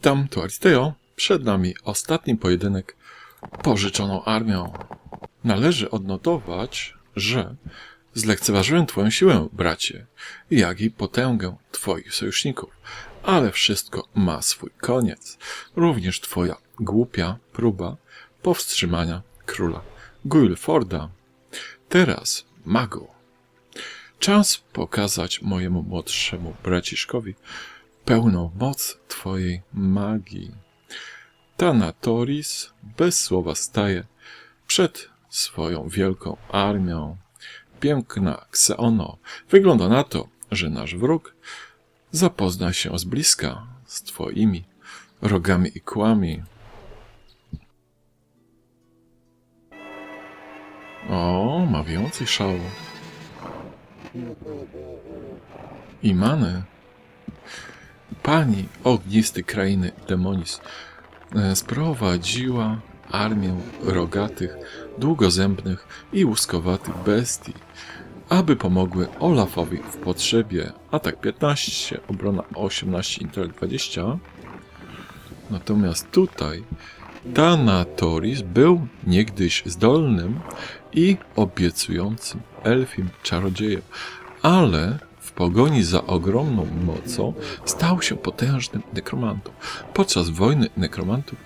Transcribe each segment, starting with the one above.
Witam, tu Aristeo. Przed nami ostatni pojedynek pożyczoną armią. Należy odnotować, że zlekceważyłem twoją siłę, bracie, jak i potęgę twoich sojuszników. Ale wszystko ma swój koniec. Również twoja głupia próba powstrzymania króla Guilforda. Teraz, magu, czas pokazać mojemu młodszemu braciszkowi pełną moc twojej magii. Tanatoris bez słowa staje przed swoją wielką armią. Piękna Xeono. Wygląda na to, że nasz wróg zapozna się z bliska z twoimi rogami i kłami. O, ma więcej szału. I many. Pani ognisty krainy Demonis e, sprowadziła armię rogatych, długozębnych i łuskowatych bestii, aby pomogły Olafowi w potrzebie. Atak 15, obrona 18, intelekt 20. Natomiast tutaj Tanatoris był niegdyś zdolnym i obiecującym elfim czarodziejem, ale w pogoni za ogromną mocą stał się potężnym nekromantą. Podczas wojny nekromantów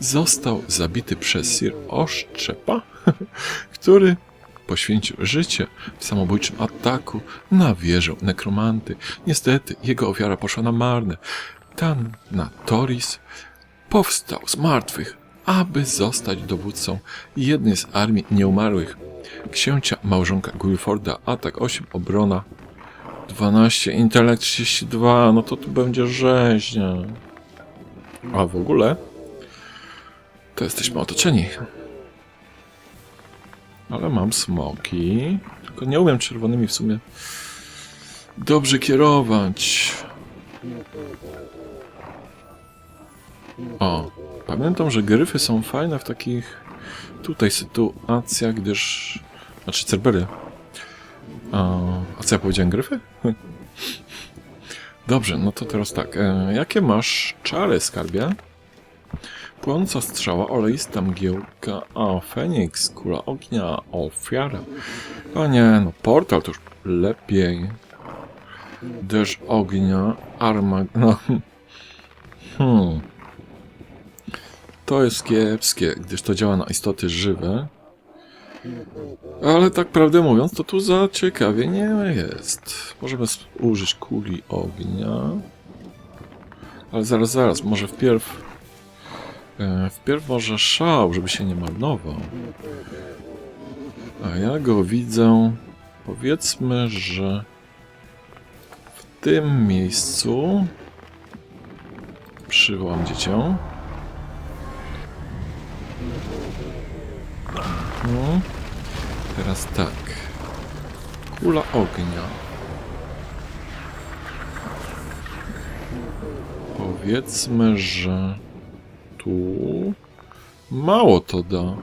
został zabity przez Sir Oszczepa, który poświęcił życie w samobójczym ataku na wieżę nekromanty. Niestety jego ofiara poszła na marne. Tanatoris powstał z martwych, aby zostać dowódcą jednej z armii nieumarłych. Księcia małżonka Guilforda, atak 8, obrona 12, intelekt 32, no to tu będzie rzeźnia. A w ogóle to jesteśmy otoczeni. Ale mam smoki, tylko nie umiem czerwonymi w sumie dobrze kierować. O, pamiętam, że gryfy są fajne w takich tutaj sytuacjach, gdyż... Znaczy cerbery. A, co ja powiedziałem, gryfy? Dobrze, no to teraz tak. E, jakie masz czary, skarbie? Płonąca strzała, oleista mgiełka, a Feniks, kula ognia, ofiara. O nie, no portal to już lepiej. Deszcz ognia, arma... No. Hmm. To jest kiepskie, gdyż to działa na istoty żywe. Ale tak prawdę mówiąc, to tu za ciekawie nie jest. Możemy użyć kuli ognia. Ale zaraz, zaraz, może wpierw... E, wpierw może szał, żeby się nie marnował. A ja go widzę... Powiedzmy, że... W tym miejscu... Przywołam dziecię. No. Teraz tak. Kula ognia. Powiedzmy, że tu mało to da.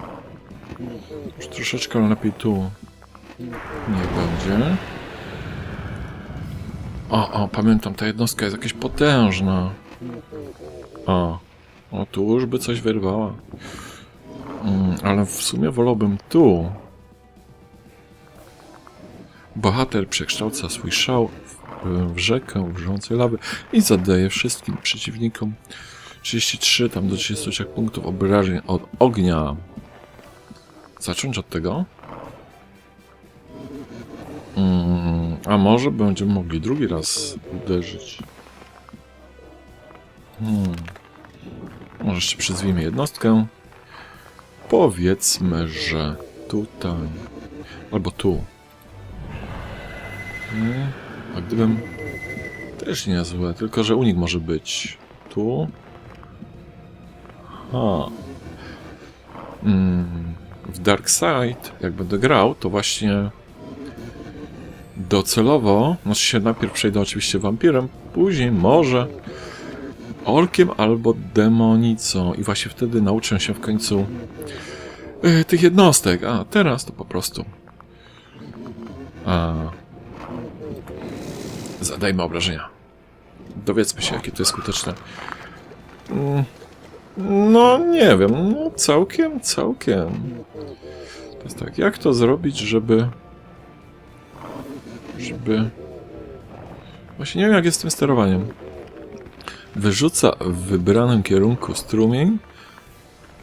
Już troszeczkę lepiej tu nie będzie. O, o, pamiętam, ta jednostka jest jakaś potężna. O, o tu już by coś wyrwała. Mm, ale w sumie wolałbym tu. Bohater przekształca swój szał w, rzekę wrzącej lawy i zadaje wszystkim przeciwnikom 33 tam do 33 punktów obrażeń od ognia. Zacząć od tego? Mm, a może będziemy mogli drugi raz uderzyć. Hmm. Może jeszcze przyzwijmy jednostkę. Powiedzmy, że tutaj. Albo tu. Nie? A gdybym. Też niezłe, tylko że unik może być. Tu. Ha. Mm, w Dark Side, jak będę grał, to właśnie docelowo, znaczy się najpierw przejdę oczywiście wampirem, później może orkiem albo demonicą i właśnie wtedy nauczę się w końcu e, tych jednostek. A teraz to po prostu. A, zadajmy obrażenia. Dowiedzmy się, jakie to jest skuteczne. Mm, No, nie wiem, no całkiem, całkiem. To jest tak, jak to zrobić, żeby... Żeby... Właśnie nie wiem, jak jest z tym sterowaniem. Wyrzuca w wybranym kierunku strumień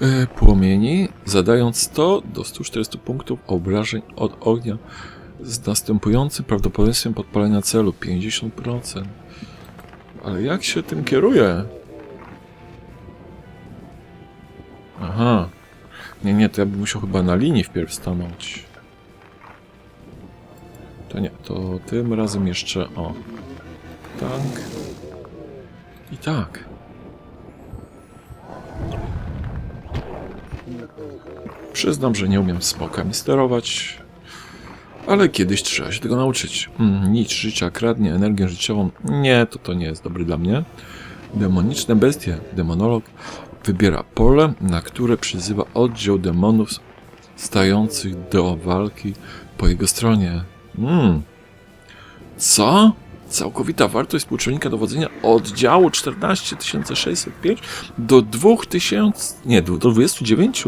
y, płomieni, zadając 100 do 140 punktów obrażeń od ognia z następującym prawdopodobieństwem podpalenia celu 50%. Ale jak się tym kieruje? Aha. Nie, nie, to ja bym musiał chyba na linii wpierw stanąć. To nie, to tym razem jeszcze o. Tak. I tak. Przyznam, że nie umiem smokami sterować, ale kiedyś trzeba się tego nauczyć. Mm, nic życia kradnie energię życiową. Nie, to to nie jest dobry dla mnie. Demoniczne bestie, demonolog, wybiera pole, na które przyzywa oddział demonów stających do walki po jego stronie. Hmm. Co? Całkowita wartość współczynnika dowodzenia oddziału 14605 do 2000, nie, do 29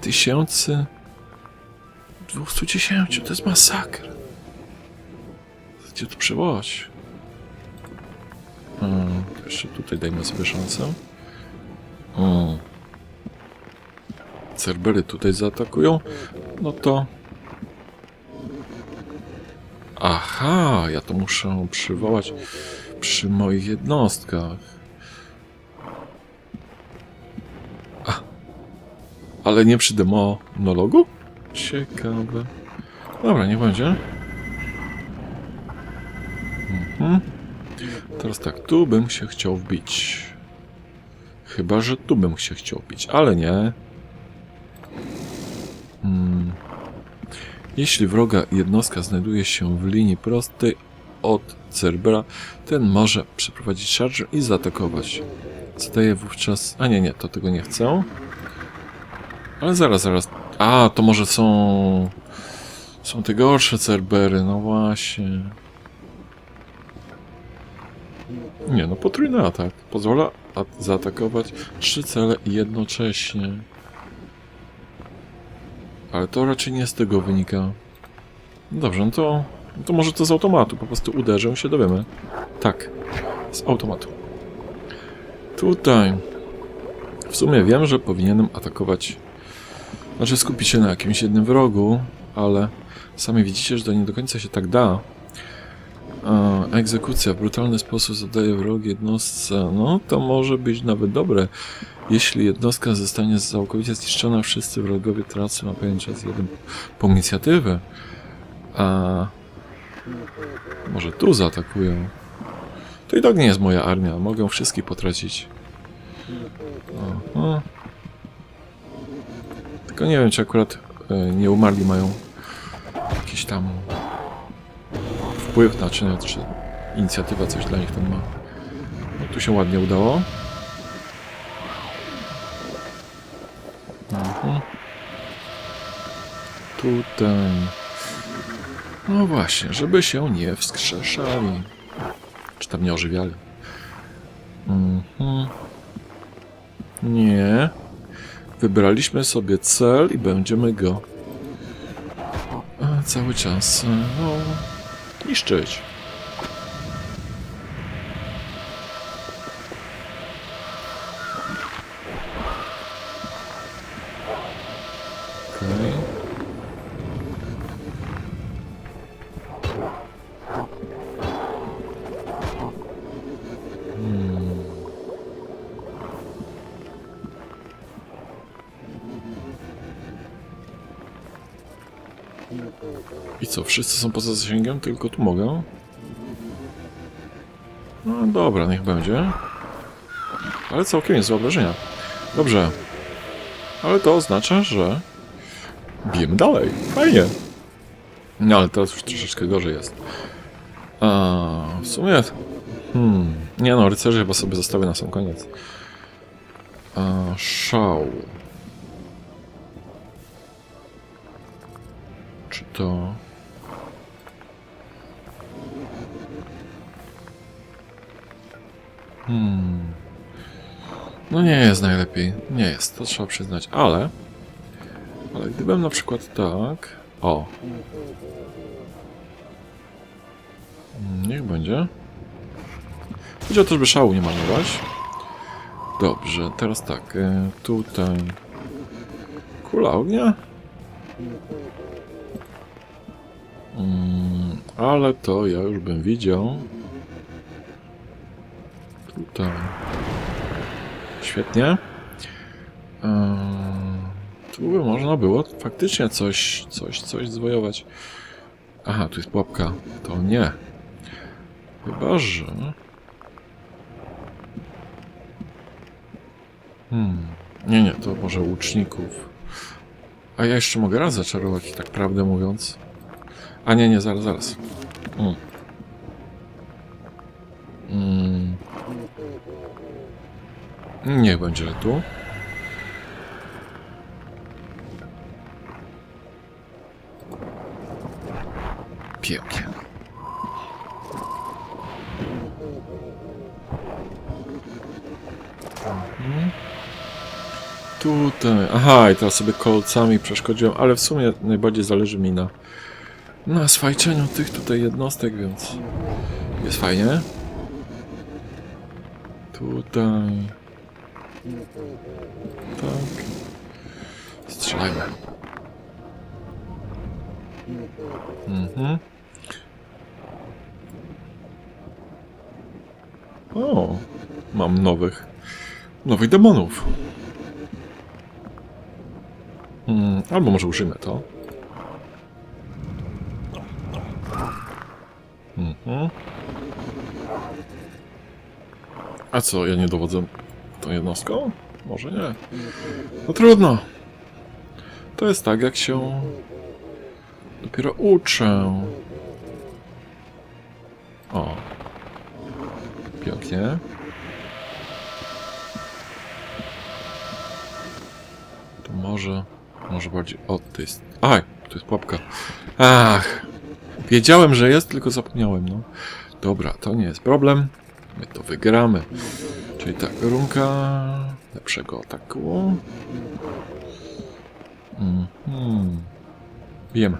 tysięcy 210, to jest masakra. Gdzie to przewołać? Hmm, jeszcze tutaj dajmy sobie szansę. Cerbery tutaj zaatakują, no to... Aha, ja to muszę przywołać przy moich jednostkach. Ale nie przy demonologu? Ciekawe. Dobra, niech będzie. Mhm. Teraz tak, tu bym się chciał wbić. Chyba, że tu bym się chciał wbić, ale nie. Hmm. Jeśli wroga jednostka znajduje się w linii prostej od Cerbera, ten może przeprowadzić charge i zaatakować. Zadaje wówczas... A nie, nie, to tego nie chcę. Ale zaraz, zaraz. A, to może są... Są te gorsze Cerbery, no właśnie. Nie, no potrójny atak. Pozwala at- zaatakować trzy cele jednocześnie. Ale to raczej nie z tego wynika. No Dobrze, no to, no to może to z automatu. Po prostu uderzę się dowiemy. Tak, z automatu. Tutaj. W sumie wiem, że powinienem atakować. Znaczy skupić się na jakimś jednym wrogu, ale sami widzicie, że to nie do końca się tak da. A, egzekucja w brutalny sposób zadaje wrog jednostce. No, to może być nawet dobre. Jeśli jednostka zostanie całkowicie zniszczona, wszyscy wrogowie tracą na pewien czas jeden punkt inicjatywy. A może tu zaatakują? To i tak nie jest moja armia. Mogę wszystkich potracić. Aha. Tylko nie wiem, czy akurat e, nie umarli mają jakiś tam wpływ na czy, czy inicjatywa coś dla nich tam ma. No, tu się ładnie udało. Mhm. Tutaj. No właśnie, żeby się nie wskrzeszali. Czy tam nie ożywiali. Mhm. Nie. Wybraliśmy sobie cel i będziemy go e, cały czas e, no, niszczyć. I co, wszyscy są poza zasięgiem? Tylko tu mogę? No dobra, niech będzie. Ale całkiem jest wyobrażenia. Dobrze. Ale to oznacza, że bijemy dalej. Fajnie. No ale teraz już troszeczkę gorzej jest. A, w sumie... Hmm. Nie no, rycerzy chyba sobie zostawię na sam koniec. A, szał. To... Hmm. No nie jest najlepiej. Nie jest, to trzeba przyznać, ale... Ale gdybym na przykład tak... O. Mm, Niech będzie. Chodzi o to, żeby szału nie marnować. Dobrze, teraz tak. e, Tutaj... Kula ognia? Mm, ale to ja już bym widział. Tutaj. Świetnie. Eee, tu by można było faktycznie coś, coś, coś zwojować. Aha, tu jest pułapka. To nie. Chyba, że... Hmm. Nie, nie, to może łuczników. A ja jeszcze mogę raz zaczarować, tak prawdę mówiąc. A nie, nie, zaraz, zaraz. Mm. Mm. Niech będzie tu. Pięknie. Mhm. Tutaj. Aha, i teraz sobie kolcami przeszkodziłem, ale w sumie najbardziej zależy mi na, na swajczeniu tych tutaj jednostek, więc jest fajnie. Tutaj. Tak. Strzelajmy. Mhm. O, mam nowych, nowych demonów. Mm, albo może użyjmy to. Mhm. A co, ja nie dowodzę tą jednostką? Może nie. No trudno. To jest tak, jak się dopiero uczę. O. Pięknie. To może, może bardziej od tej Aj, tu jest pułapka. Ach. Wiedziałem, że jest, tylko zapomniałem, no. Dobra, to nie jest problem. My to wygramy. Czyli tak, runka lepszego ataku. Mhm. Bijemy.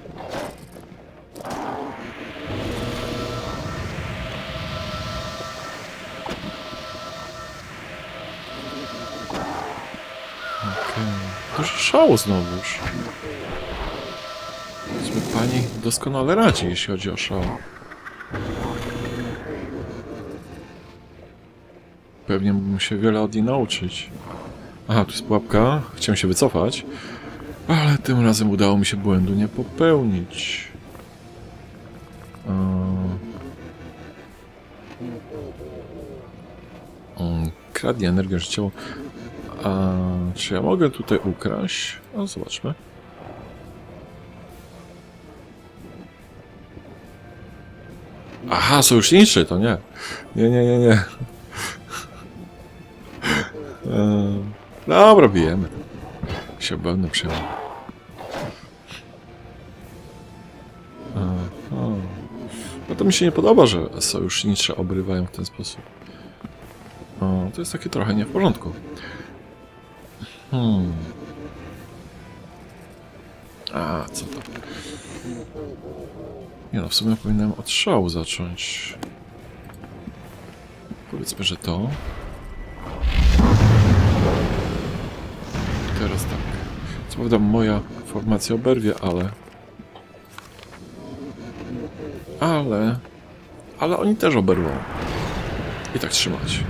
Okej. Dużo szału znowuż. Doskonale radzi, jeśli chodzi o szał. Pewnie mógłbym się wiele od niej nauczyć. Aha, tu jest pułapka. Chciałem się wycofać. Ale tym razem udało mi się błędu nie popełnić. Kradnie energię życiową. A czy ja mogę tutaj ukraść? No, zobaczmy. Aha, sojuszniczy, to nie. Nie, nie, nie, nie. Dobra, bijemy. Się będę. Aha. No to mi się nie podoba, że sojusznicze obrywają w ten sposób. O, to jest takie trochę nie w porządku. Hmm. A, co to? Nie no, w sumie powinienem od szału zacząć. Powiedzmy, że to. Teraz tak. Co prawda moja formacja oberwie, ale... Ale... Ale oni też oberwą. I tak trzymać.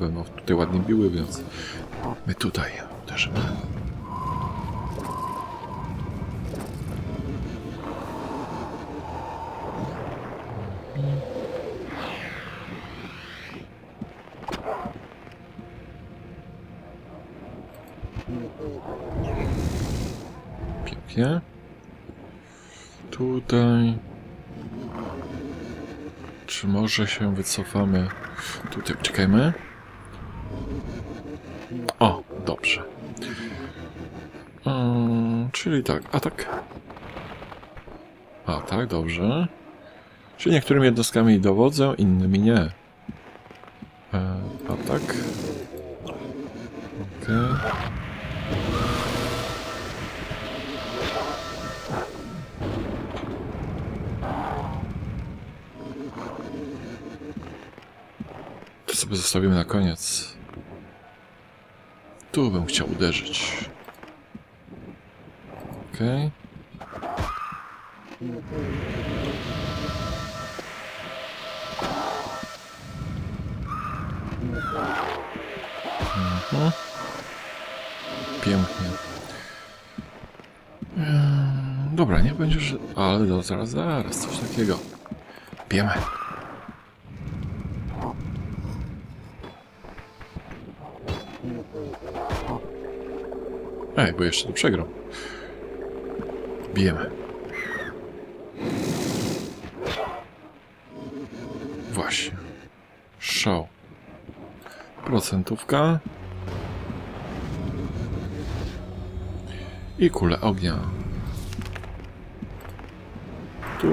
Cerbery będą tutaj ładnie biły, więc my tutaj uderzymy. Pięknie. Tutaj. Czy może się wycofamy? Tutaj, czekajmy. O, dobrze. Mm, czyli tak, atak. A tak, dobrze. Czyli niektórymi jednostkami dowodzę, innymi nie. E, atak. Okej. To sobie zostawimy na koniec. Tu bym chciał uderzyć. Okej. Mhm. Pięknie. Eee, Dobra, nie będzie, że... Ale no, zaraz, zaraz, coś takiego. Wiemy. Ej, bo jeszcze to przegrał. Bijemy. Właśnie. Szał. Procentówka. I kule ognia. Tu.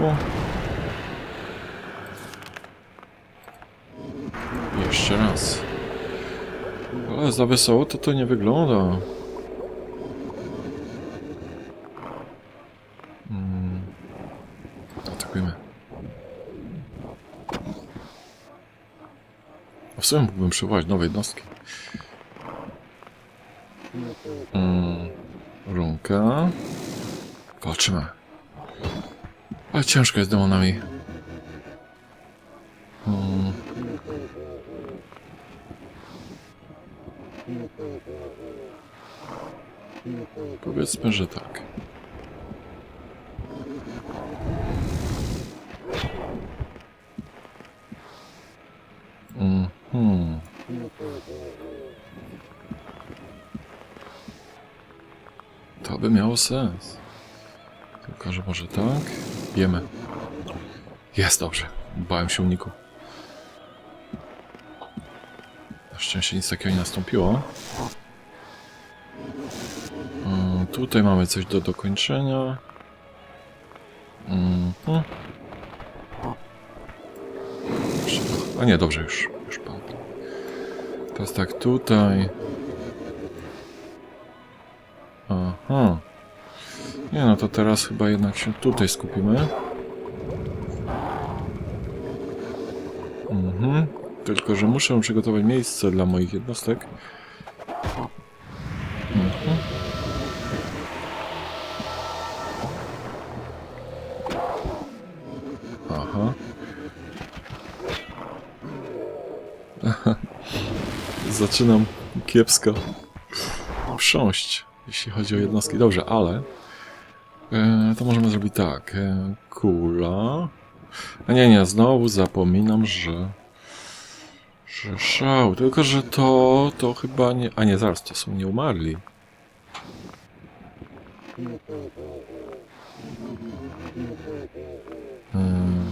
Jeszcze raz. Ale za wesoło to to nie wygląda. Mm. Atakujmy. A w sumie mógłbym przywołać nowe jednostki. Mm. Runka. Walczymy. Ale ciężko jest demonami. Mm. Powiedzmy, że tak. Mhm. To by miało sens. Tylko, że może tak? Wiemy. Jest dobrze. Bałem się uniku. Na szczęście nic takiego nie nastąpiło. Mm, tutaj mamy coś do dokończenia. Mhm. A nie, dobrze, już. Teraz tak, tutaj. Aha. Nie no, to teraz chyba jednak się tutaj skupimy. Mhm. Tylko, że muszę przygotować miejsce dla moich jednostek. Zaczynam kiepsko prząść, jeśli chodzi o jednostki. Dobrze, ale e, to możemy zrobić tak. E, kula. A nie, nie, znowu zapominam, że że szał. Tylko, że to, to chyba nie... A nie, zaraz, to są nieumarli. Hmm.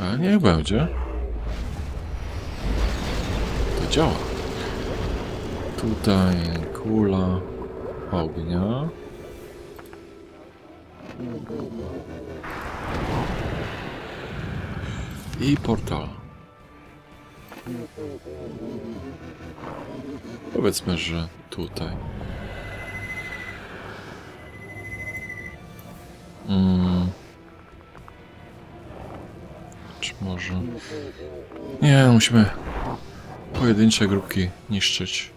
A niech będzie. Działa. Tutaj kula ognia. I portal. Powiedzmy, że tutaj. Mm. Czy może... Nie, musimy pojedyncze grupki niszczyć.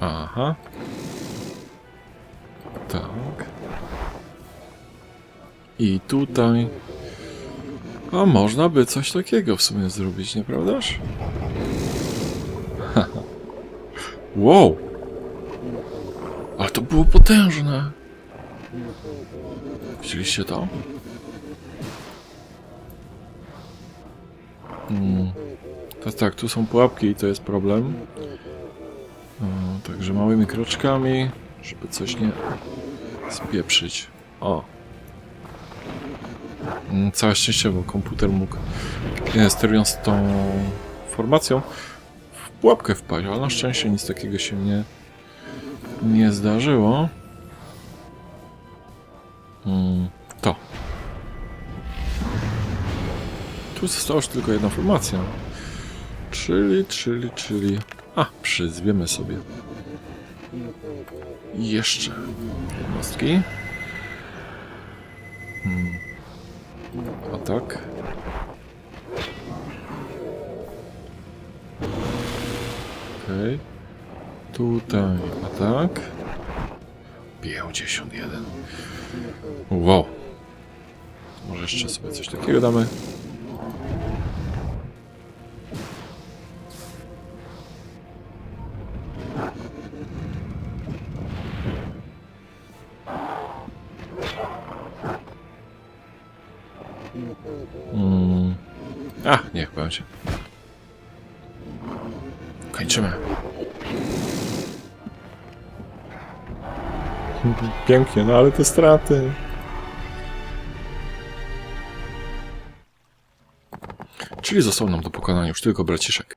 Aha. Tak. I tutaj... A można by coś takiego w sumie zrobić, nieprawdaż? Wow! Ale to było potężne! Widzieliście to? Mm. Teraz tak, tu są pułapki i to jest problem. No, także małymi kroczkami, żeby coś nie spieprzyć. O. Mm, Całe szczęście, bo komputer mógł, sterując tą formacją, w pułapkę wpaść, ale na szczęście nic takiego się nie, nie zdarzyło. Mm, to. Tu została już tylko jedna formacja. Czyli, czyli, czyli... A, przyzwiemy sobie. Jeszcze jednostki. Hmm. Atak. Okej. Tutaj atak. 51. Wow. Może jeszcze sobie coś takiego damy. Będzie. Kończymy. Pięknie, no ale te straty. Czyli został nam do pokonania już tylko braciszek.